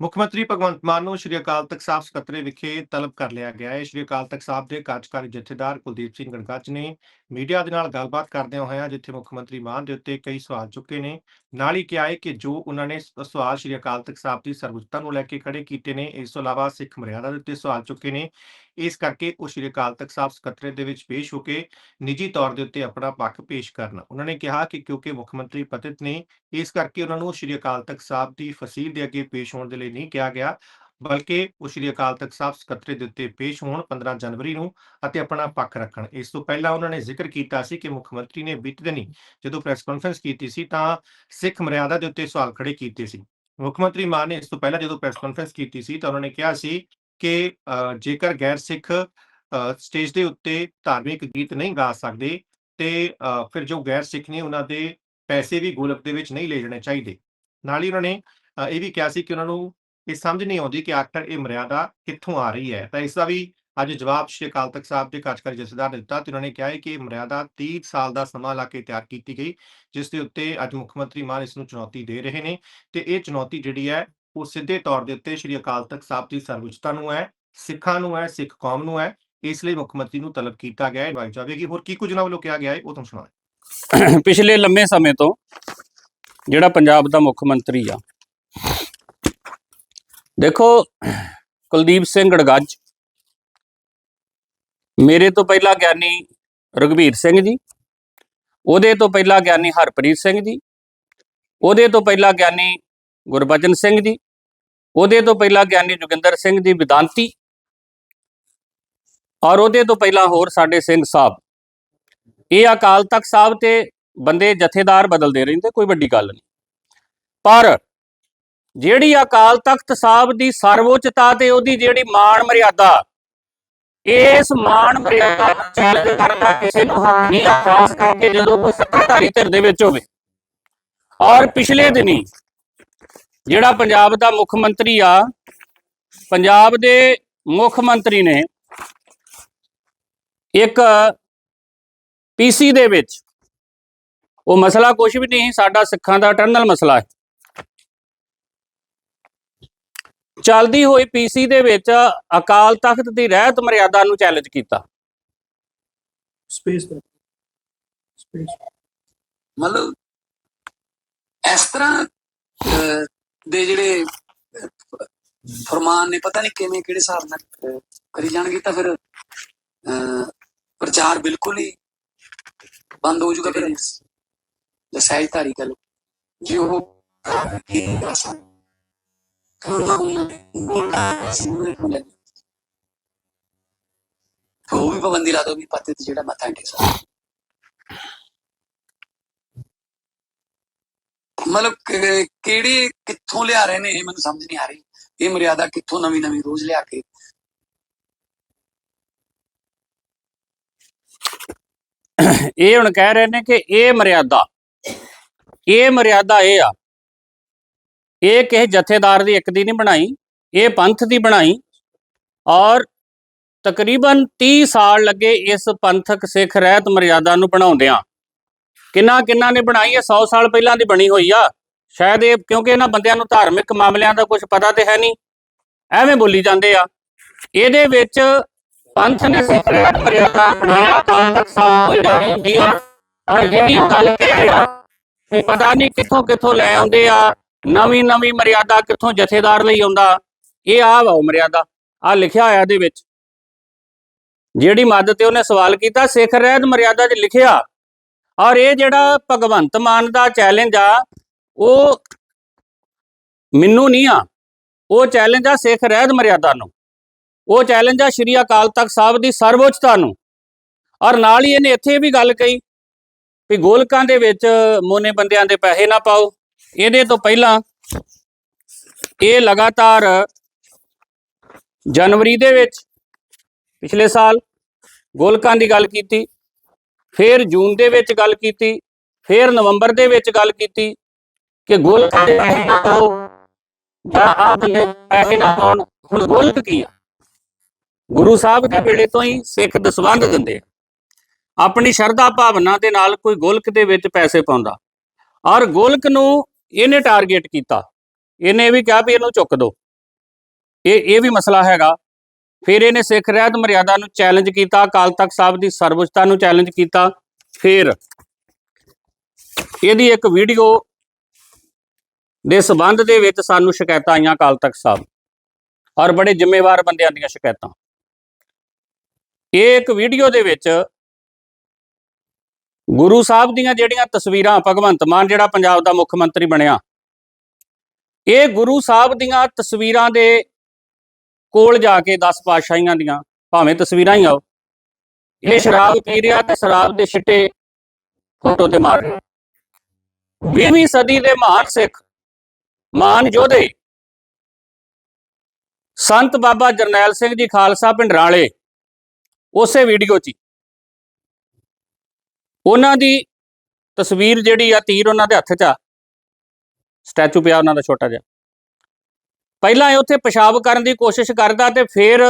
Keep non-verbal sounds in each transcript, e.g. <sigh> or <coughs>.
ਮੁੱਖ ਮੰਤਰੀ ਭਗਵੰਤ ਮਾਨ ਨੂੰ ਸ਼੍ਰੀ ਅਕਾਲ ਤਖਤ ਸਾਹਿਬ ਸਕੱਤਰੇ ਵਿਖੇ ਤਲਬ ਕਰ ਲਿਆ ਗਿਆ ਹੈ। ਸ਼੍ਰੀ ਅਕਾਲ ਤਖਤ ਸਾਹਿਬ ਦੇ ਕਾਰਜਕਾਰੀ ਜਥੇਦਾਰ ਕੁਲਦੀਪ ਸਿੰਘ ਗਣਗੱਜ ਨੇ ਮੀਡੀਆ ਦੇ ਨਾਲ ਗੱਲਬਾਤ ਕਰਦਿਆਂ ਹੋਇਆ ਜਿੱਥੇ ਮੁੱਖ ਮੰਤਰੀ ਮਾਨ ਦੇ ਉੱਤੇ ਕਈ ਸਵਾਲ ਚੁੱਕੇ ਨੇ, ਨਾਲ ਹੀ ਕਿਹਾ ਹੈ ਕਿ ਜੋ ਉਹਨਾਂ ਨੇ ਸਵਾਲ ਸ਼੍ਰੀ ਅਕਾਲ ਤਖਤ ਸਾਹਿਬ ਦੀ ਸਰਵਉੱਚਤਾ ਨੂੰ ਲੈ ਕੇ ਖੜੇ ਕੀਤੇ ਨੇ, ਇਸ ਤੋਂ ਇਲਾਵਾ ਸਿੱਖ ਮਰਿਆਦਾ ਦੇ ਉੱਤੇ ਸਵਾਲ ਚੁੱਕੇ ਨੇ। ਇਸ ਕਰਕੇ ਉਹ ਸ਼੍ਰੀ ਅਕਾਲ ਤਖਤ ਸਾਹਿਬ ਸਕੱਤਰੇ ਦੇ ਵਿੱਚ ਪੇਸ਼ ਹੋ ਕੇ ਨਿੱਜੀ ਤੌਰ ਦੇ ਉੱਤੇ ਆਪਣਾ ਪੱਖ ਪੇਸ਼ ਕਰਨ। ਉਹਨਾਂ ਨੇ ਕਿਹਾ ਕਿ ਕਿਉਂਕਿ ਮੁੱਖ ਮੰਤਰੀ ਪਤਿਤ ਨੇ, ਇਸ ਕਰਕੇ ਉਹਨਾਂ ਨੂੰ ਸ਼੍ਰੀ ਅਕਾਲ ਤਖਤ ਸਾਹਿਬ ਦੀ ਫਸੀਲ ਦੇ ਅੱਗੇ ਪੇਸ਼ ਹੋਣ ਦੇ ਲਈ ਨਹੀਂ ਕਿਹਾ ਗਿਆ, ਬਲਕਿ ਉਹ ਸ਼੍ਰੀ ਅਕਾਲ ਤਖਤ ਸਾਹਿਬ ਸਕੱਤਰੇ ਦੇ ਉੱਤੇ ਪੇਸ਼ ਹੋਣ 15 ਜਨਵਰੀ ਨੂੰ ਅਤੇ ਆਪਣਾ ਪੱਖ ਰੱਖਣ। ਇਸ ਤੋਂ ਪਹਿਲਾਂ ਉਹਨਾਂ ਨੇ ਜ਼ਿਕਰ ਕੀਤਾ ਸੀ ਕਿ ਮੁੱਖ ਮੰਤਰੀ ਨੇ ਬੀਤੇ ਦਿਨੀ ਜਦੋਂ ਪ੍ਰੈਸ ਕਾਨਫਰੰਸ ਕੀਤੀ ਸੀ ਤਾਂ ਸਿੱਖ ਮਰਿਆਦਾ ਦੇ ਉੱਤੇ ਸਵਾਲ ਖੜੇ ਕੀਤੇ ਸੀ। ਮੁੱਖ ਮੰਤਰੀ ਮਾਨ ਨੇ ਇਸ ਤੋਂ ਪਹਿਲਾਂ ਜਦੋਂ ਪ੍ਰੈਸ ਕਾਨਫਰੰਸ ਕੀਤੀ ਸੀ ਤਾਂ ਉਹਨਾਂ ਨੇ ਕਿਹਾ ਸੀ ਕਿ ਜੇਕਰ ਗੈਰ ਸਿੱਖ ਸਟੇਜ ਦੇ ਉੱਤੇ ਧਾਰਮਿਕ ਗੀਤ ਨਹੀਂ ਗਾ ਸਕਦੇ, ਤੇ ਫਿਰ ਜੋ ਗੈਰ ਸਿੱਖ ਨੇ ਉਹਨਾਂ ਦੇ ਪੈਸੇ ਵੀ ਗੋਲਕ ਦੇ ਵਿੱਚ ਨਹੀਂ ਲੈ ਜਾਣੇ ਚਾਹੀਦੇ। ਨਾਲ ਹੀ ਉਹਨਾਂ ਨੇ ਇਹ ਵੀ ਕਿਹਾ ਸੀ ਕਿ ਉਹਨਾਂ ਨੂੰ ਇਹ ਸਮਝ ਨਹੀਂ ਆਉਂਦੀ ਕਿ ਆਖਰ ਇਹ ਮਰਿਆਦਾ ਕਿੱਥੋਂ ਆ ਰਹੀ ਹੈ। ਤਾਂ ਇਸ ਦਾ ਵੀ ਅੱਜ ਜਵਾਬ ਸ਼੍ਰੀ ਅਕਾਲ ਤਖਤ ਸਾਹਿਬ ਦੇ ਕਾਰਜਕਾਰੀ ਜਥੇਦਾਰ ਨੇ ਦਿੱਤਾ ਤੇ ਉਹਨਾਂ ਨੇ ਕਿਹਾ ਹੈ ਕਿ ਇਹ ਮਰਿਆਦਾ 30 ਸਾਲ ਦਾ ਸਮਾਂ ਲਾ ਕੇ ਤਿਆਰ ਕੀਤੀ ਗਈ, ਜਿਸ ਦੇ ਉੱਤੇ ਅੱਜ ਮੁੱਖ ਮੰਤਰੀ ਮਾਨ ਇਸ ਨੂੰ ਚੁਣੌਤੀ ਦੇ ਰਹੇ ਨੇ ਤੇ ਇਹ ਚੁਣੌਤੀ ਜਿਹੜੀ ਹੈ ਉਹ ਸਿੱਧੇ ਤੌਰ ਦੇ ਉੱਤੇ ਸ਼੍ਰੀ ਅਕਾਲ ਤਖਤ ਸਾਹਿਬ ਦੀ ਸਰਵਉੱਚਤਾ ਨੂੰ ਹੈ, ਸਿੱਖਾਂ ਨੂੰ ਹੈ, ਸਿੱਖ ਕੌਮ ਨੂੰ ਹੈ, ਇਸ ਲਈ ਮੁੱਖ ਮੰਤਰੀ ਨੂੰ ਤਲਬ ਕੀਤਾ ਗਿਆ ਹੈ ਵਾਈ ਜਾਵੇਗੀ ਹੋਰ ਕੀ ਕੁਝ ਨਾ ਵੱਲੋਂ ਕਿਹਾ ਗਿਆ ਹੈ, ਉਹ ਤੁਹਾਨੂੰ ਸੁਣਾਓ। <coughs> ਪਿਛਲੇ ਲੰਮੇ ਸਮੇਂ ਤੋਂ ਜਿਹੜਾ ਪੰਜਾਬ ਦਾ ਮੁੱਖ ਮੰਤਰੀ ਆ, ਦੇਖੋ, ਕੁਲਦੀਪ ਸਿੰਘ ਗੜਗੱਜ, ਮੇਰੇ ਤੋਂ ਪਹਿਲਾਂ ਗਿਆਨੀ ਰਘਵੀਰ ਸਿੰਘ ਜੀ, ਉਹਦੇ ਤੋਂ ਪਹਿਲਾਂ ਗਿਆਨੀ ਹਰਪ੍ਰੀਤ ਸਿੰਘ ਜੀ, ਉਹਦੇ ਤੋਂ ਪਹਿਲਾਂ ਗਿਆਨੀ ਗੁਰਬਚਨ ਸਿੰਘ ਜੀ, ਉਹਦੇ ਤੋਂ ਪਹਿਲਾਂ ਗਿਆਨੀ ਜੋਗਿੰਦਰ ਸਿੰਘ ਜੀ ਵਿਦਾਂਤੀ ਔਰ ਉਹਦੇ ਤੋਂ ਪਹਿਲਾਂ ਹੋਰ ਸਾਡੇ ਸਿੰਘ ਸਾਹਿਬ। ਇਹ ਅਕਾਲ ਤਖਤ ਸਾਹਿਬ ਤੇ ਬੰਦੇ ਜਥੇਦਾਰ ਬਦਲਦੇ ਰਹਿੰਦੇ, ਕੋਈ ਵੱਡੀ ਗੱਲ ਨਹੀਂ। ਪਰ ਜਿਹੜੀ ਅਕਾਲ ਤਖਤ ਸਾਹਿਬ ਦੀ ਸਰਵਉੱਚਤਾ ਤੇ ਉਹਦੀ ਜਿਹੜੀ ਮਾਣ ਮਰਿਆਦਾ, ਇਸ ਮਾਣ ਮਰਿਆਦਾ ਨੂੰ ਚੈਲੰਜ ਕਰਨਾ ਕਿਸੇ ਨੂੰ ਹੱਕ ਨਹੀਂ ਖਾਸ ਕਰਕੇ ਜਦੋਂ ਕੋਈ ਸੱਤਾਧਾਰੀ ਧਿਰ ਦੇ ਵਿੱਚ ਹੋਵੇ। ਔਰ ਪਿਛਲੇ ਦਿਨੀ ਜਿਹੜਾ ਪੰਜਾਬ ਦਾ ਮੁੱਖ ਮੰਤਰੀ ਆ ਪੰਜਾਬ ਦੇ ਮੁੱਖ ਮੰਤਰੀ ਨੇ ਇੱਕ ਪੀਸੀ ਦੇ ਵਿੱਚ ਉਹ ਮਸਲਾ ਕੁਝ ਵੀ ਨਹੀਂ ਸਾਡਾ ਸਿੱਖਾਂ ਦਾ ਇਟਰਨਲ ਮਸਲਾ ਹੈ। ਚੱਲਦੀ ਹੋਈ ਪੀਸੀ ਦੇ ਵਿੱਚ ਅਕਾਲ ਤਖਤ ਦੀ ਰਹਿਤ ਮਰਿਆਦਾ ਨੂੰ ਚੈਲੰਜ ਕੀਤਾ। ਸਪੇਸ ਦਾ। ਸਪੇਸ ਮਤਲਬ ਇਸ ਤਰ੍ਹਾਂ ਦੇ ਜਿਹੜੇ ਅਹ, ਫਰਮਾਨ ਨੇ ਪਤਾ ਨਹੀਂ ਕਿਵੇਂ ਕਿਹੜੇ ਹਿਸਾਬ ਨਾਲ ਕਰੀ ਜਾਣਗੇ ਤਾਂ ਫਿਰ ਪ੍ਰਚਾਰ ਬਿਲਕੁਲ ਹੀ ਬੰਦ ਹੋ ਜਾਊਗਾ ਫਿਰ। ਜੇ ਸਹਿਜਧਾਰੀ ਗੱਲ ਜੇ ਉਹ ਕੀ ਕਰ ਸਕਦੇ ਉਹ ਵੀ ਪਾਬੰਦੀ ਲਾ ਦੋ ਵੀ ਪੱਤੇ ਤੇ ਜਿਹੜਾ ਮੱਥਾ ਨਹੀਂ ਟੇਕ ਸਕਦਾ ਮਤਲਬ ਕਿਹੜੇ ਕਿੱਥੋਂ ਲਿਆ ਰਹੇ ਨੇ ਇਹ ਮੈਨੂੰ ਸਮਝ ਨਹੀਂ ਆ ਰਹੀ। ਇਹ ਮਰਿਆਦਾ ਕਿੱਥੋਂ ਨਵੀਂ ਨਵੀਂ ਰੋਜ਼ ਲਿਆ ਕੇ। ਇਹ ਹੁਣ ਕਹਿ ਰਹੇ ਨੇ ਕਿ ਇਹ ਮਰਿਆਦਾ ਇਹ ਮਰਿਆਦਾ ਇਹ ਆ। ਇਹ ਕਿਸੇ ਜਥੇਦਾਰ ਦੀ ਇੱਕ ਦੀ ਨਹੀਂ ਬਣਾਈ, ਇਹ ਪੰਥ ਦੀ ਬਣਾਈ। ਔਰ ਤਕਰੀਬਨ 30 ਸਾਲ ਲੱਗੇ ਇਸ ਪੰਥਕ ਸਿੱਖ ਰਹਿਤ ਮਰਿਆਦਾ ਨੂੰ ਬਣਾਉਂਦਿਆਂ। ਕਿੰਨਾ ਕਿੰਨਾ ਨੇ ਬਣਾਈ ਹੈ 100 ਸਾਲ ਪਹਿਲਾਂ ਦੀ ਬਣੀ ਹੋਈ ਆ। ਸ਼ਾਇਦ ਇਹ ਕਿਉਂਕਿ ਇਹਨਾਂ ਬੰਦਿਆਂ ਨੂੰ ਧਾਰਮਿਕ ਮਾਮਲਿਆਂ ਦਾ ਕੁਝ ਪਤਾ ਤੇ ਹੈ ਨਹੀਂ। ਐਵੇਂ ਬੋਲੀ ਜਾਂਦੇ ਆ। ਇਹਦੇ ਵਿੱਚ ਪੰਥ ਨੇ ਸਿੱਖ ਰਹਿਤ ਮਰਿਆਦਾ ਬਣਾਇਆ ਪੰਥਕ ਸਾਹਿਬ ਹੁੰਦੀ ਆ। ਔਰ ਜਿਹੜੀ ਗੱਲ ਕਹਿ ਪਤਾ ਨਹੀਂ ਕਿੱਥੋਂ ਕਿੱਥੋਂ ਲੈ ਆਉਂਦੇ ਆ। ਨਵੀਂ ਨਵੀਂ ਮਰਿਆਦਾ ਕਿੱਥੋਂ ਜਥੇਦਾਰ ਲਈ ਆਉਂਦਾ। ਇਹ ਆ ਵਾ ਉਹ ਮਰਿਆਦਾ। ਆ ਲਿਖਿਆ ਹੋਇਆ ਇਹਦੇ ਵਿੱਚ। ਜਿਹੜੀ ਮੱਦ ਤੇ ਉਹਨੇ ਸਵਾਲ ਕੀਤਾ, ਸਿੱਖ ਰਹਿਤ ਮਰਿਆਦਾ 'ਚ ਲਿਖਿਆ। ਔਰ ਇਹ ਜਿਹੜਾ ਭਗਵੰਤ ਮਾਨ ਦਾ ਚੈਲੰਜ ਆ, ਉਹ ਮੈਨੂੰ ਨਹੀਂ ਆ। ਉਹ ਚੈਲੰਜ ਆ ਸਿੱਖ ਰਹਿਤ ਮਰਿਆਦਾ ਨੂੰ। ਉਹ ਚੈਲੰਜ ਆ ਸ਼੍ਰੀ ਅਕਾਲ ਤਖਤ ਸਾਹਿਬ ਦੀ ਸਰਵਉੱਚਤਾ ਨੂੰ। ਔਰ ਨਾਲ ਹੀ ਇਹਨੇ ਇੱਥੇ ਵੀ ਗੱਲ ਕਹੀ ਵੀ ਗੋਲਕਾਂ ਦੇ ਵਿੱਚ ਮੋਨੇ ਬੰਦਿਆਂ ਦੇ ਪੈਸੇ ਨਾ ਪਾਓ। ਇਹਦੇ ਤੋਂ ਪਹਿਲਾਂ ਇਹ ਲਗਾਤਾਰ ਜਨਵਰੀ ਦੇ ਵਿੱਚ ਪਿਛਲੇ ਸਾਲ ਗੋਲਕਾਂ ਦੀ ਗੱਲ ਕੀਤੀ। ਫਿਰ ਜੂਨ ਦੇ ਵਿੱਚ ਗੱਲ ਕੀਤੀ, ਫਿਰ ਨਵੰਬਰ ਦੇ ਵਿੱਚ ਗੱਲ ਕੀਤੀ ਕਿ ਗੋਲਕ ਦੇ ਪੈਸੇ ਨਾ ਪਾਓ, ਜਾਂ ਆਪ ਨੇ ਪੈਸੇ ਨਾ ਪਾਉਣ, ਹੁਣ ਗੋਲਕ ਕੀ ਆ? ਗੁਰੂ ਸਾਹਿਬ ਦੇ ਵੇਲੇ ਤੋਂ ਹੀ ਸਿੱਖ ਦਸਵੰਧ ਦਿੰਦੇ ਆ। ਆਪਣੀ ਸ਼ਰਧਾ ਭਾਵਨਾ ਦੇ ਨਾਲ ਕੋਈ ਗੋਲਕ ਦੇ ਵਿੱਚ ਪੈਸੇ ਪਾਉਂਦਾ। ਔਰ ਗੋਲਕ ਨੂੰ ਇਹਨੇ ਟਾਰਗੇਟ ਕੀਤਾ। ਇਹਨੇ ਇਹ ਵੀ ਕਿਹਾ ਵੀ ਇਹਨੂੰ ਚੁੱਕ ਦਿਓ ਇਹ ਇਹ ਵੀ ਮਸਲਾ ਹੈਗਾ। ਫਿਰ ਇਹਨੇ ਸਿੱਖ ਰਹਿਤ ਮਰਿਆਦਾ ਨੂੰ ਚੈਲੰਜ ਕੀਤਾ, ਅਕਾਲ ਤਖਤ ਸਾਹਿਬ ਦੀ ਸਰਵਉੱਚਤਾ ਨੂੰ ਚੈਲੰਜ ਕੀਤਾ, ਫਿਰ ਇਹਦੀ ਇੱਕ ਵੀਡੀਓ ਦੇ ਸਬੰਧ ਦੇ ਵਿੱਚ ਸਾਨੂੰ ਸ਼ਿਕਾਇਤਾਂ ਆਈਆਂ ਅਕਾਲ ਤਖਤ ਸਾਹਿਬ ਔਰ ਬੜੇ ਜ਼ਿੰਮੇਵਾਰ ਬੰਦਿਆਂ ਦੀਆਂ ਸ਼ਿਕਾਇਤਾਂ। ਇਹ ਇੱਕ ਵੀਡੀਓ ਦੇ ਵਿੱਚ ਗੁਰੂ ਸਾਹਿਬ ਦੀਆਂ ਜਿਹੜੀਆਂ ਤਸਵੀਰਾਂ, ਭਗਵੰਤ ਮਾਨ ਜਿਹੜਾ ਪੰਜਾਬ ਦਾ ਮੁੱਖ ਮੰਤਰੀ ਬਣਿਆ, ਇਹ ਗੁਰੂ ਸਾਹਿਬ ਦੀਆਂ ਤਸਵੀਰਾਂ ਦੇ ਕੋਲ ਜਾ ਕੇ 10 ਪਾਤਸ਼ਾਹੀਆਂ ਦੀਆਂ, ਭਾਵੇਂ ਤਸਵੀਰਾਂ ਹੀ ਆਓ। ਇਹ ਸ਼ਰਾਬ ਪੀ ਰਿਹਾ ਤੇ ਸ਼ਰਾਬ ਦੇ ਛਿੱਟੇ ਫੋਟੋ ਤੇ ਮਾਰ ਰਿਹਾ। 20ਵੀਂ ਸਦੀ ਦੇ ਮਹਾਨ ਸਿੱਖ ਮਹਾਨ ਯੋਧੇ, ਸੰਤ ਬਾਬਾ ਜਰਨੈਲ ਸਿੰਘ ਜੀ ਖਾਲਸਾ ਪਿੰਡਰਾਲੇ ਉਸੇ ਵੀਡੀਓ 'ਚ ਹੀ। ਉਹਨਾਂ ਦੀ ਤਸਵੀਰ ਜਿਹੜੀ ਆ ਤੀਰ ਉਹਨਾਂ ਦੇ ਹੱਥ 'ਚ ਆ। ਸਟੈਚੂ ਪਿਆ ਉਹਨਾਂ ਦਾ ਛੋਟਾ ਜਿਹਾ। ਪਹਿਲਾਂ ਇਹ ਉੱਥੇ ਪਿਸ਼ਾਬ ਕਰਨ ਦੀ ਕੋਸ਼ਿਸ਼ ਕਰਦਾ ਤੇ ਫਿਰ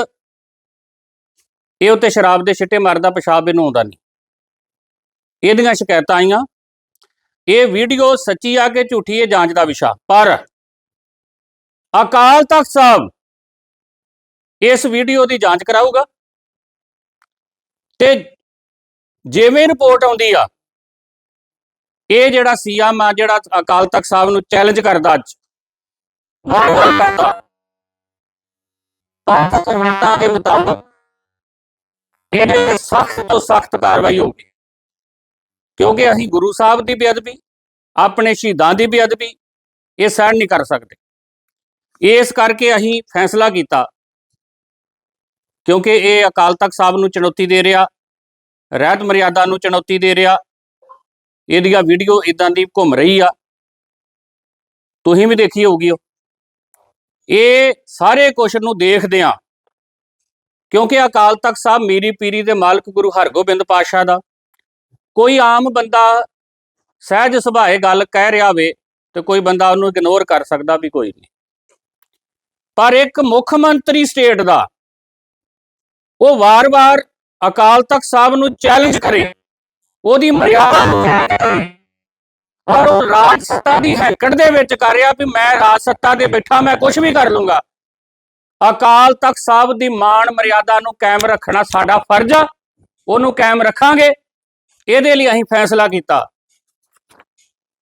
ਇਹ ਉੱਤੇ ਸ਼ਰਾਬ ਦੇ ਛਿੱਟੇ ਮਾਰਦਾ, ਪਿਸ਼ਾਬ ਇਹਨੂੰ ਆਉਂਦਾ ਨਹੀਂ। ਇਹਦੀਆਂ ਸ਼ਿਕਾਇਤਾਂ ਆਈਆਂ। ਇਹ ਵੀਡੀਓ ਸੱਚੀ ਆ ਕਿ ਝੂਠੀ, ਇਹ ਜਾਂਚ ਦਾ ਵਿਸ਼ਾ। ਪਰ ਅਕਾਲ ਤਖਤ ਸਾਹਿਬ ਇਸ ਵੀਡੀਓ ਦੀ ਜਾਂਚ ਕਰਾਊਗਾ ਤੇ ਜਿਵੇਂ ਰਿਪੋਰਟ ਆਉਂਦੀ ਆ, ਇਹ ਜਿਹੜਾ ਸੀਐਮ ਆ, ਜਿਹੜਾ ਅਕਾਲ ਤਖਤ ਸਾਹਿਬ ਨੂੰ ਚੈਲੰਜ ਕਰਦਾ ਅੱਜ ਵਾਰ-ਵਾਰ ਦੇ ਮੁਤਾਬਕ ਇਹਦੇ ਸਖਤ ਤੋਂ ਸਖਤ ਕਾਰਵਾਈ ਹੋਊਗੀ ਕਿਉਂਕਿ ਅਸੀਂ ਗੁਰੂ ਸਾਹਿਬ ਦੀ ਬੇਅਦਬੀ, ਆਪਣੇ ਸ਼ਹੀਦਾਂ ਦੀ ਬੇਅਦਬੀ, ਇਹ ਸਹਿਣ ਨਹੀਂ ਕਰ ਸਕਦੇ। ਇਸ ਕਰਕੇ ਅਸੀਂ ਫੈਸਲਾ ਕੀਤਾ, ਕਿਉਂਕਿ ਇਹ ਅਕਾਲ ਤਖਤ ਸਾਹਿਬ ਨੂੰ ਚੁਣੌਤੀ ਦੇ ਰਿਹਾ, ਰਹਿਤ ਮਰਿਆਦਾ ਨੂੰ ਚੁਣੌਤੀ ਦੇ ਰਿਹਾ, ਇਹਦੀਆਂ ਵੀਡੀਓ ਇਦਾਂ ਦੀ ਘੁੰਮ ਰਹੀ ਆ। ਤੁਸੀਂ ਵੀ ਦੇਖੀ ਹੋਊਗੀ ਉਹ। ਇਹ ਸਾਰੇ ਕੁਛ ਨੂੰ ਦੇਖਦੇ ਆ ਕਿਉਂਕਿ ਅਕਾਲ ਤਖਤ ਸਾਹਿਬ ਮੀਰੀ ਪੀਰੀ ਦੇ ਮਾਲਕ ਗੁਰੂ ਹਰਗੋਬਿੰਦ ਪਾਤਸ਼ਾਹ ਦਾ। ਕੋਈ ਆਮ ਬੰਦਾ ਸਹਿਜ ਸੁਭਾਏ ਗੱਲ ਕਹਿ ਰਿਹਾ ਵੇ ਤੇ ਕੋਈ ਬੰਦਾ ਉਹਨੂੰ ਇਗਨੋਰ ਕਰ ਸਕਦਾ ਵੀ ਕੋਈ ਨਹੀਂ। ਪਰ ਇੱਕ ਮੁੱਖ ਮੰਤਰੀ ਸਟੇਟ ਦਾ ਉਹ ਵਾਰ-ਵਾਰ ਅਕਾਲ ਤਖਤ ਸਾਹਿਬ ਨੂੰ ਚੈਲੰਜ ਕਰੇ। ਉਹਦੀ ਮਰਿਆਦਾ ਔਰ ਉਹ ਰਾਜ ਸੱਤਾ ਦੀ ਹੈਂਕੜ ਦੇ ਵਿੱਚ ਕਰ ਰਿਹਾ ਵੀ ਮੈਂ ਰਾਜ ਸੱਤਾ ਦੇ ਬੈਠਾ, ਮੈਂ ਕੁਝ ਵੀ ਕਰ ਲੂੰਗਾ। ਅਕਾਲ ਤਖਤ ਸਾਹਿਬ ਦੀ ਮਾਣ ਮਰਿਆਦਾ ਨੂੰ ਕਾਇਮ ਰੱਖਣਾ ਸਾਡਾ ਫਰਜ਼ ਆ, ਉਹਨੂੰ ਕਾਇਮ ਰੱਖਾਂਗੇ। ਇਹਦੇ ਲਈ ਅਸੀਂ ਫੈਸਲਾ ਕੀਤਾ।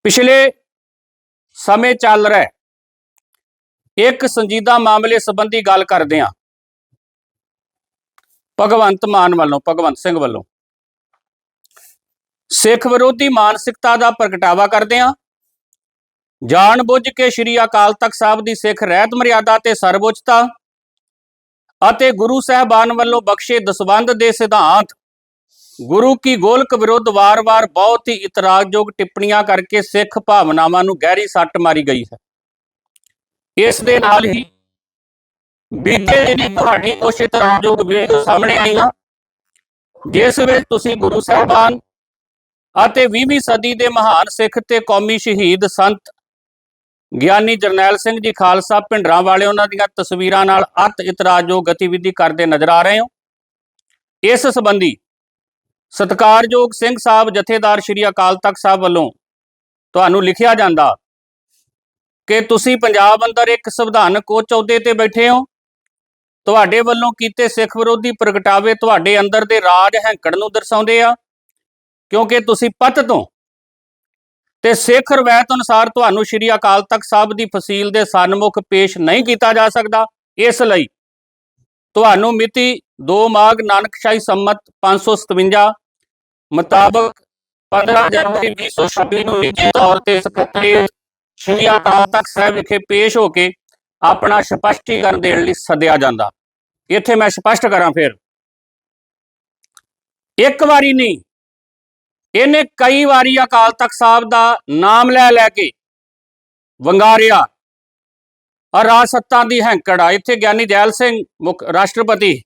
ਪਿਛਲੇ ਸਮੇਂ ਚੱਲ ਰਿਹਾ ਇੱਕ ਸੰਜੀਦਾ ਮਾਮਲੇ ਸੰਬੰਧੀ ਗੱਲ ਕਰਦੇ ਹਾਂ। ਭਗਵੰਤ ਮਾਨ ਵੱਲੋਂ, ਭਗਵੰਤ ਸਿੰਘ ਵੱਲੋਂ। ਸਿੱਖ ਵਿਰੋਧੀ ਮਾਨਸਿਕਤਾ ਦਾ ਪ੍ਰਗਟਾਵਾ ਕਰਦੇ ਹਾਂ। ਜਾਣ ਬੁੱਝ ਕੇ ਸ੍ਰੀ ਅਕਾਲ ਤਖਤ ਸਾਹਿਬ ਦੀ ਸਿੱਖ ਰਹਿਤ ਮਰਿਆਦਾ ਤੇ ਸਰਵਉੱਚਤਾ ਅਤੇ ਗੁਰੂ ਸਾਹਿਬਾਨ ਵੱਲੋਂ ਬਖਸ਼ੇ ਦਸਵੰਧ ਦੇ ਸਿਧਾਂਤ, ਗੁਰੂ ਕੀ ਗੋਲਕ ਵਿਰੁੱਧ ਵਾਰ-ਵਾਰ ਬਹੁਤ ਹੀ ਇਤਰਾਜ਼ਯੋਗ ਟਿੱਪਣੀਆਂ ਕਰਕੇ ਸਿੱਖ ਭਾਵਨਾਵਾਂ ਨੂੰ ਗਹਿਰੀ ਸੱਟ ਮਾਰੀ ਗਈ ਹੈ। ਇਸ ਦੇ ਨਾਲ ਹੀ ਬੀਤੇ ਦਿਨੀ ਤੁਹਾਡੀ ਕੁਛ ਇਤਰਾਜ਼ਯੋਗ ਵੀਡੀਓ ਸਾਹਮਣੇ ਆਈਆਂ, ਜਿਸ ਵਿੱਚ ਤੁਸੀਂ ਗੁਰੂ ਸਾਹਿਬਾਨ ਅਤੇ 20ਵੀਂ ਸਦੀ ਦੇ ਮਹਾਨ ਸਿੱਖ ਤੇ ਕੌਮੀ ਸ਼ਹੀਦ ਸੰਤ ਗਿਆਨੀ ਜਰਨੈਲ ਸਿੰਘ ਜੀ ਖਾਲਸਾ ਭਿੰਡਰਾਂ ਵਾਲੇ ਉਹਨਾਂ ਦੀਆਂ ਤਸਵੀਰਾਂ ਨਾਲ ਅਤ ਇਤਰਾਜ਼ਯੋਗ ਗਤੀਵਿਧੀ ਕਰਦੇ ਨਜ਼ਰ ਆ ਰਹੇ ਹੋ। ਇਸ ਸੰਬੰਧੀ ਸਤਕਾਰਯੋਗ ਸਿੰਘ ਸਾਹਿਬ ਜਥੇਦਾਰ ਸ਼੍ਰੀ ਅਕਾਲ ਤਖਤ ਸਾਹਿਬ ਵੱਲੋਂ ਤੁਹਾਨੂੰ ਲਿਖਿਆ ਜਾਂਦਾ ਕਿ ਤੁਸੀਂ ਪੰਜਾਬ ਅੰਦਰ ਇੱਕ ਸੰਵਿਧਾਨਕ ਉਹ ਚੌਦੇ ਤੇ ਬੈਠੇ ਹੋ। ਤੁਹਾਡੇ ਵੱਲੋਂ ਕੀਤੇ ਸਿੱਖ ਵਿਰੋਧੀ ਪ੍ਰਗਟਾਵੇ ਤੁਹਾਡੇ ਅੰਦਰ ਦੇ ਰਾਜ ਹੈਂਕੜ ਨੂੰ ਦਰਸਾਉਂਦੇ ਆ। ਕਿਉਂਕਿ ਤੁਸੀਂ ਪਤ ਤੋਂ। ਤੇ ਸਿੱਖ ਰਵਾਇਤ ਅਨੁਸਾਰ ਤੁਹਾਨੂੰ ਸ਼੍ਰੀ ਅਕਾਲ ਤਖਤ ਸਾਹਿਬ ਦੀ ਫਸੀਲ ਦੇ ਸਨਮੁਖ ਪੇਸ਼ ਨਹੀਂ ਕੀਤਾ ਜਾ ਸਕਦਾ। ਇਸ ਲਈ ਤੁਹਾਨੂੰ ਮਿਤੀ 2 ਮਾਘ ਨਾਨਕਸ਼ਾਹੀ ਸੰਮਤ 557 ਮੁਤਾਬਕ 15 ਜਨਵਰੀ 2026 ਨੂੰ ਨਿੱਜੀ ਤੌਰ ਤੇ ਸਕੱਤਰੇਤ ਸ਼੍ਰੀ ਅਕਾਲ ਤਖਤ ਸਾਹਿਬ ਵਿਖੇ ਪੇਸ਼ ਹੋ ਕੇ ਆਪਣਾ ਸਪਸ਼ਟੀਕਰਨ ਦੇਣ ਲਈ ਸੱਦਿਆ ਜਾਂਦਾ। ਇੱਥੇ ਮੈਂ ਸਪਸ਼ਟ ਕਰਾਂ ਫਿਰ। ਇੱਕ ਵਾਰੀ ਨਹੀਂ ਇਹਨੇ ਕਈ ਵਾਰੀ ਅਕਾਲ ਤਖਤ ਸਾਹਿਬ ਦਾ ਨਾਮ ਲੈ ਲੈ ਕੇ ਵੰਗਾਰਿਆ। ਔਰ ਰਾਜ ਸੱਤਾ ਦੀ ਹੈਂਕੜ ਆ, ਇੱਥੇ ਗਿਆਨੀ ਜੈਲ ਸਿੰਘ ਮੁੱਖ ਰਾਸ਼ਟਰਪਤੀ।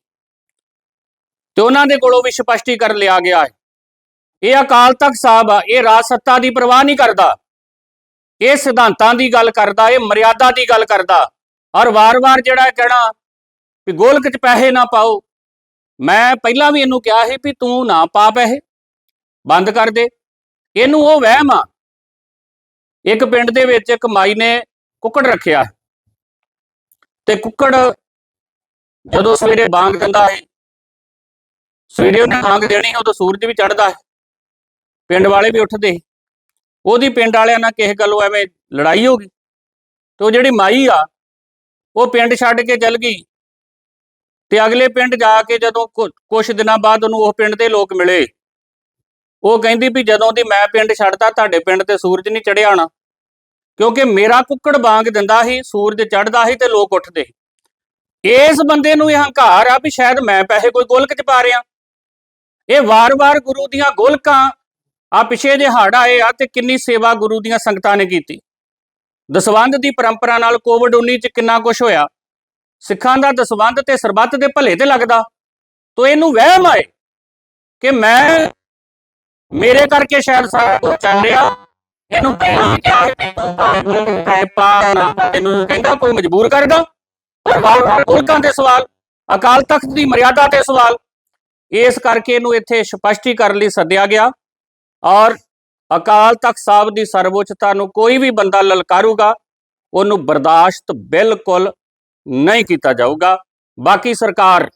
ਤੇ ਉਹਨਾਂ ਦੇ ਕੋਲੋਂ ਵੀ ਸਪਸ਼ਟੀਕਰਨ ਲਿਆ ਗਿਆ ਹੈ। ਇਹ ਅਕਾਲ ਤਖਤ ਸਾਹਿਬ ਆ, ਇਹ ਰਾਜ ਸੱਤਾ ਦੀ ਪਰਵਾਹ ਨਹੀਂ ਕਰਦਾ। ਇਹ ਸਿਧਾਂਤਾਂ ਦੀ ਗੱਲ ਕਰਦਾ, ਇਹ ਮਰਿਆਦਾ ਦੀ ਗੱਲ ਕਰਦਾ। ਔਰ ਵਾਰ-ਵਾਰ ਜਿਹੜਾ ਕਹਿਣਾ ਵੀ ਗੋਲਕ 'ਚ ਪੈਸੇ ਨਾ ਪਾਓ। ਮੈਂ ਪਹਿਲਾਂ ਵੀ ਇਹਨੂੰ ਕਿਹਾ ਸੀ ਵੀ ਤੂੰ ਨਾ ਪਾ ਪੈਸੇ। ਬੰਦ ਕਰ ਦੇ। ਇਹਨੂੰ ਉਹ ਵਹਿਮ ਆ। ਇੱਕ ਪਿੰਡ ਦੇ ਵਿੱਚ ਇੱਕ ਮਾਈ ਨੇ ਕੁੱਕੜ ਰੱਖਿਆ। ਤੇ ਕੁੱਕੜ ਜਦੋਂ ਸਵੇਰੇ ਬਾਂਗ ਦਿੰਦਾ ਹੈ ਸਵੇਰੇ ਉਹਨੇ ਬਾਂਗ ਦੇਣੀ ਉਦੋਂ ਸੂਰਜ ਵੀ ਚੜ੍ਹਦਾ ਹੈ ਪਿੰਡ ਵਾਲੇ ਵੀ ਉੱਠਦੇ ਉਹਦੀ ਪਿੰਡ ਵਾਲਿਆਂ ਨਾਲ ਕਿਸੇ ਗੱਲੋਂ ਐਵੇਂ ਲੜਾਈ ਹੋ ਗਈ। ਤੇ ਉਹ ਜਿਹੜੀ ਮਾਈ ਆ, ਉਹ ਪਿੰਡ ਛੱਡ ਕੇ ਚਲ ਗਈ। ਤੇ ਅਗਲੇ ਪਿੰਡ ਜਾ ਕੇ ਜਦੋਂ ਕੁਝ ਦਿਨਾਂ ਬਾਅਦ ਉਹਨੂੰ ਉਹ ਪਿੰਡ ਦੇ ਲੋਕ ਮਿਲੇ। ਉਹ ਕਹਿੰਦੀ ਵੀ ਜਦੋਂ ਦੀ ਮੈਂ ਪਿੰਡ ਛੱਡਤਾ, ਤੁਹਾਡੇ ਪਿੰਡ ਤੇ ਸੂਰਜ ਨਹੀਂ ਚੜਿਆ ਹੋਣਾ ਕਿਉਂਕਿ ਮੇਰਾ ਕੁੱਕੜ ਬਾਂਗ ਦਿੰਦਾ ਸੀ, ਸੂਰਜ ਚੜਦਾ ਸੀ ਤੇ ਲੋਕ ਉੱਠਦੇ ਸੀ। ਇਸ ਬੰਦੇ ਨੂੰ ਇਹ ਹੰਕਾਰ ਆ ਵੀ ਸ਼ਾਇਦ ਮੈਂ ਪੈਸੇ ਕੋਈ ਗੋਲਕ ਚ ਪਾ ਰਿਆਂ ਇਹ ਵਾਰ-ਵਾਰ ਗੁਰੂ ਦੀਆਂ ਗੋਲਕਾਂ ਆ ਪਿਛੇ ਜੇ ਹੜ ਆਏ ਆ ਤੇ ਕਿੰਨੀ ਸੇਵਾ ਗੁਰੂ ਦੀਆਂ ਸੰਗਤਾਂ ਨੇ ਕੀਤੀ। ਦਸਵੰਧ ਦੀ ਪਰੰਪਰਾ ਨਾਲ ਕੋਵਿਡ 19 ਚ ਕਿੰਨਾ ਕੁਝ ਹੋਇਆ। ਸਿੱਖਾਂ ਦਾ ਦਸਵੰਧ ਤੇ ਸਰਬੱਤ ਦੇ ਭਲੇ ਤੇ ਲੱਗਦਾ। ਤੋ ਇਹਨੂੰ ਵਹਿਮ ਆਏ ਕਿ ਮੈਂ ਮੇਰੇ ਕਰਕੇ ਸ਼ਾਇਦ ਸਾਰਾ ਕੁਝ ਚੱਲ ਰਿਹਾ। ਇਹਨੂੰ ਪਹਿਲਾਂ ਕਿਹਾ ਕਿ ਤੂੰ ਇਹਨੂੰ ਕਹਿੰਦਾ ਕੋਈ ਮਜਬੂਰ ਕਰਦਾ ਪਰ ਵਾਰ-ਵਾਰ ਦੇ ਸਵਾਲ, ਅਕਾਲ ਤਖਤ ਦੀ ਮਰਿਆਦਾ ਤੇ ਸਵਾਲ। ਇਸ ਕਰਕੇ ਇਹਨੂੰ ਇੱਥੇ ਸਪਸ਼ਟੀਕਰਨ ਲਈ ਸੱਦਿਆ ਗਿਆ। ਔਰ ਅਕਾਲ ਤਖਤ ਸਾਹਿਬ ਦੀ ਸਰਵਉੱਚਤਾ ਨੂੰ ਕੋਈ ਵੀ ਬੰਦਾ ਲਲਕਾਰੂਗਾ, ਉਹਨੂੰ ਬਰਦਾਸ਼ਤ ਬਿਲਕੁਲ ਨਹੀਂ ਕੀਤਾ ਜਾਊਗਾ। ਬਾਕੀ ਸਰਕਾਰ,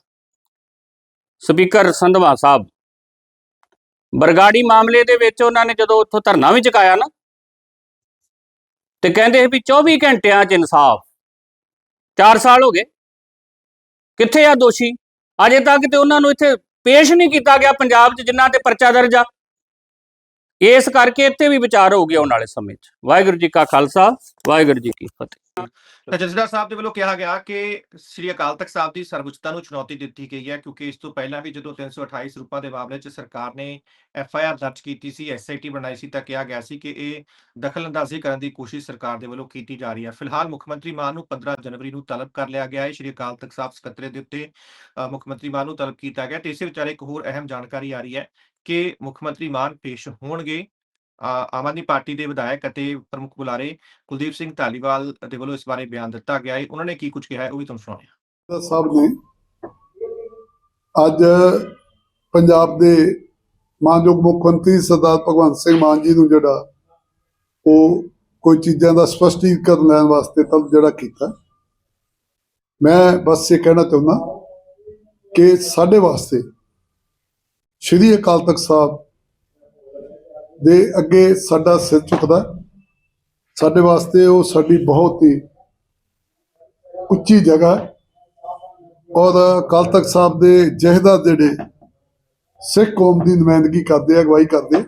ਸਪੀਕਰ ਸੰਧਵਾ ਸਾਹਿਬ ਬਰਗਾੜੀ ਮਾਮਲੇ ਦੇ ਵਿੱਚ ਉਹਨਾਂ ਨੇ ਜਦੋਂ ਉੱਥੋਂ ਧਰਨਾ ਵੀ ਚੁਕਾਇਆ ਨਾ, ਤੇ ਕਹਿੰਦੇ ਸੀ ਵੀ 24 ਘੰਟਿਆਂ 'ਚ ਇਨਸਾਫ। 4 ਸਾਲ ਹੋ ਗਏ। ਕਿੱਥੇ ਆ ਦੋਸ਼ੀ? ਅਜੇ ਤੱਕ ਤੇ ਉਹਨਾਂ ਨੂੰ ਇੱਥੇ ਪੇਸ਼ ਨਹੀਂ ਕੀਤਾ ਗਿਆ ਪੰਜਾਬ 'ਚ, ਜਿਨ੍ਹਾਂ ਤੇ ਪਰਚਾ ਦਰਜ ਆ। ਇਸ ਕਰਕੇ ਇੱਥੇ ਵੀ ਵਿਚਾਰ ਹੋ ਗਿਆ ਆਉਣ ਵਾਲੇ ਸਮੇਂ 'ਚ। ਵਾਹਿਗੁਰੂ ਜੀ ਕਾ ਖਾਲਸਾ, ਵਾਹਿਗੁਰੂ ਜੀ ਕੀ ਫਤਿਹ। ਤਾਂ ਜਥੇਦਾਰ ਸਾਹਿਬ ਦੇ ਵੱਲੋਂ ਕਿਹਾ ਗਿਆ ਕਿ ਸ੍ਰੀ ਅਕਾਲ ਤਖਤ ਸਾਹਿਬ ਦੀ ਸਰਵਉੱਚਤਾ ਨੂੰ ਚੁਣੌਤੀ ਦਿੱਤੀ ਗਈ ਹੈ, ਕਿਉਂਕਿ ਇਸ ਤੋਂ ਪਹਿਲਾਂ ਵੀ ਜਦੋਂ 328 ਸਰੂਪਾਂ ਦੇ ਮਾਮਲੇ 'ਚ ਸਰਕਾਰ ਨੇ ਐਫ ਆਈ ਆਰ ਦਰਜ ਕੀਤੀ ਸੀ ਐਸਆਈਟੀ ਬਣਾਈ ਸੀ, ਤਾਂ ਕਿਹਾ ਗਿਆ ਸੀ ਕਿ ਇਹ ਦਖਲਅੰਦਾਜ਼ੀ ਕਰਨ ਦੀ ਕੋਸ਼ਿਸ਼ ਸਰਕਾਰ ਦੇ ਵੱਲੋਂ ਕੀਤੀ ਜਾ ਰਹੀ ਹੈ। ਫਿਲਹਾਲ ਮੁੱਖ ਮੰਤਰੀ ਮਾਨ ਨੂੰ 15 ਜਨਵਰੀ ਨੂੰ ਤਲਬ ਕਰ ਲਿਆ ਗਿਆ ਹੈ, ਸ੍ਰੀ ਅਕਾਲ ਤਖਤ ਸਾਹਿਬ ਸਕੱਤਰੇ ਦੇ ਉੱਤੇ ਮੁੱਖ ਮੰਤਰੀ ਮਾਨ ਨੂੰ ਤਲਬ ਕੀਤਾ ਗਿਆ ਤੇ ਇਸੇ ਵਿਚਾਰੇ ਇੱਕ ਹੋਰ ਅਹਿਮ ਜਾਣਕਾਰੀ ਆ ਰਹੀ ਹੈ ਕਿ ਮੁੱਖ ਮੰਤਰੀ ਮਾਨ ਪੇਸ਼ ਹੋਣਗੇ। ਆਮ ਆਦਮੀ ਪਾਰਟੀ ਦੇ ਵਿਧਾਇਕ ਅਤੇ ਪ੍ਰਮੁੱਖ ਬੁਲਾਰੇ ਕੁਲਦੀਪ ਸਿੰਘ ਢਾਲੀਵਾਲ ਦੇ ਵੱਲੋਂ ਇਸ ਬਾਰੇ ਬਿਆਨ ਦਿੱਤਾ ਗਿਆ ਹੈ ਉਹਨਾਂ ਨੇ ਕੀ ਕੁਝ ਕਿਹਾ ਹੈ, ਉਹ ਵੀ ਤੁਹਾਨੂੰ ਸੁਣਾਉਂਦੇ ਹਾਂ। ਦਾ ਨੇ ਅੱਜ ਪੰਜਾਬ ਦੇ ਮਾਨਯੋਗ ਮੁੱਖ ਮੰਤਰੀ ਸਰਦਾਰ ਭਗਵੰਤ ਸਿੰਘ ਮਾਨ ਜੀ ਨੂੰ ਜਿਹੜਾ ਉਹ ਕੋਈ ਚੀਜ਼ਾਂ ਦਾ ਸਪਸ਼ਟੀਕਰਨ ਲੈਣ ਵਾਸਤੇ ਤਲਬ ਜਿਹੜਾ ਕੀਤਾ। ਮੈਂ ਬਸ ਇਹ ਕਹਿਣਾ ਚਾਹੁੰਦਾ ਕਿ ਸਾਡੇ ਵਾਸਤੇ ਸ਼੍ਰੀ ਅਕਾਲ ਤਖਤ ਸਾਹਿਬ ਦੇ ਅੱਗੇ ਸਾਡਾ ਸਿਰ ਝੁਕਦਾ ਸਾਡੇ ਵਾਸਤੇ ਉਹ ਸਾਡੀ ਬਹੁਤ ਹੀ ਉੱਚੀ ਜਗ੍ਹਾ ਔਰ ਅਕਾਲ ਤਖਤ ਸਾਹਿਬ ਦੇ ਜਹੇਦਾਰ ਜਿਹੜੇ ਸਿੱਖ ਕੌਮ ਦੀ ਨੁਮਾਇੰਦਗੀ ਕਰਦੇ ਅਗਵਾਈ ਕਰਦੇ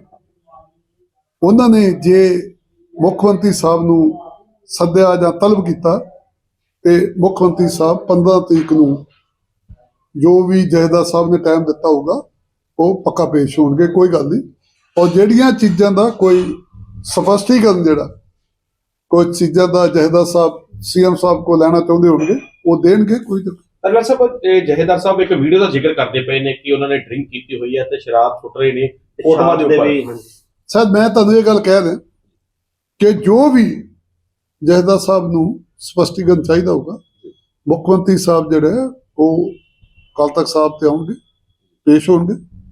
ਉਹਨਾਂ ਨੇ ਜੇ ਮੁੱਖ ਮੰਤਰੀ ਸਾਹਿਬ ਨੂੰ ਸੱਦਿਆ ਜਾਂ ਤਲਬ ਕੀਤਾ ਤੇ ਮੁੱਖ ਮੰਤਰੀ ਸਾਹਿਬ 15 ਤਰੀਕ ਨੂੰ ਜੋ ਵੀ ਜਹੇਦਾਰ ਸਾਹਿਬ ਨੇ ਟਾਈਮ ਦਿੱਤਾ ਹੋਊਗਾ, ਉਹ ਪੱਕਾ ਪੇਸ਼ ਹੋਣਗੇ, ਕੋਈ ਗੱਲ ਨਹੀਂ। ਔਰ ਜਿਹੜੀਆਂ ਚੀਜ਼ਾਂ ਦਾ ਕੋਈ ਸਪਸ਼ਟੀਕਰਨ ਜਿਹੜਾ ਕੋਈ ਚੀਜ਼ਾਂ ਦਾ ਜਹੇਦਾਰ ਸਾਹਿਬ ਸੀਐਮ ਸਾਹਿਬ ਕੋ ਲੈਣਾ ਚਾਹੁੰਦੇ ਹੋਣਗੇ ਉਹ ਦੇਣਗੇ ਕੋਈ ਅਨਵਰ ਸਾਹਿਬ ਇਹ ਜਹੇਦਾਰ ਸਾਹਿਬ ਇੱਕ ਵੀਡੀਓ ਦਾ ਜ਼ਿਕਰ ਕਰਦੇ ਪਏ ਨੇ ਕਿ ਉਹਨਾਂ ਨੇ ਡਰਿੰਕ ਕੀਤੀ ਹੋਈ ਹੈ ਤੇ ਸ਼ਰਾਬ ਸੁੱਟ ਰਹੇ ਨੇ ਫੋਟੋਆਂ ਦੇ ਉੱਪਰ। ਸ਼ਾਇਦ ਮੈਂ ਤੁਹਾਨੂੰ ਇਹ ਗੱਲ ਕਹਿ ਦਿਆਂ ਕਿ ਜੋ ਵੀ ਜਹਦਾ ਸਾਹਿਬ ਨੂੰ ਸਪਸ਼ਟੀਕਰਨ ਚਾਹੀਦਾ ਹੋਊਗਾ ਮੁੱਖ ਮੰਤਰੀ ਸਾਹਿਬ ਜਿਹੜੇ ਉਹ ਕੱਲ ਤੱਕ ਸਾਹਿਬ ਤੇ ਆਉਣਗੇ ਪੇਸ਼ ਹੋਣਗੇ।